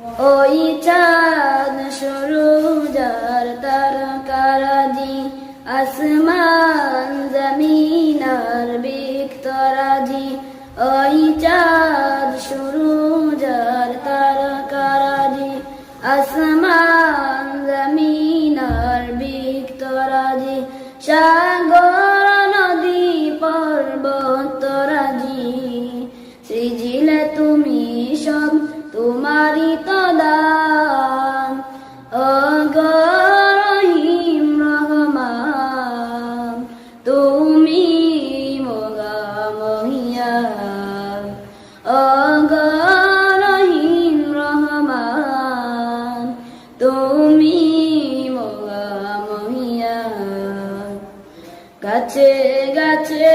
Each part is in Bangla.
ওই চাঁদ সরু যার তারকারাজি আসমান জমিন আর বিক্তরাজি ওই চাঁদ সরু যার তারকারাজি আসমান জমিন আর বিক্তরাজি সাগর, নদী পর্বতরাজি সৃজিলে তুমি সব তোমারই তো দান অগরহিম রহমান, তুমি মগা মহিয়ান অগরহিম রহমান, তুমি মগা মহিয়ান গাছে গাছে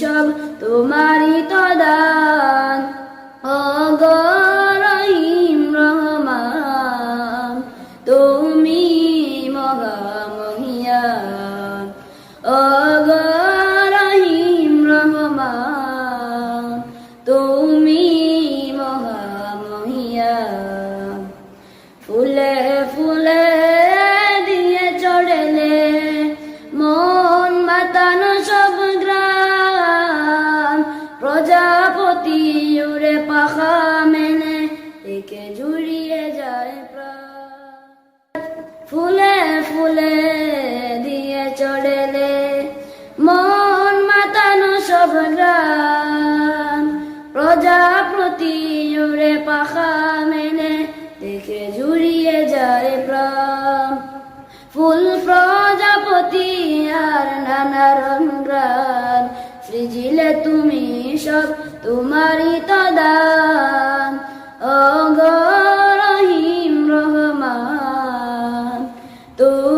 সব তোমারই তো দান অগরহিম রহমান তুমি মহামহিয়ান। অগরহিম রহমান তুমি মহামহিয়ান। ফুলে ফুলে একে জুড়িয়ে যায় ফুলে ফুলে দিয়ে চড়েলে মন মাতানো সব গ্রাম। প্রজাপতি উড়ে পাখা মেনে দেখে জুড়িয়ে যায় প্রাণ। ফুল প্রজাপতি আর নানা রঙ্গান সৃজিলে তুমি সব, তোমারই তো দান। অগরহিম রহমান তুমি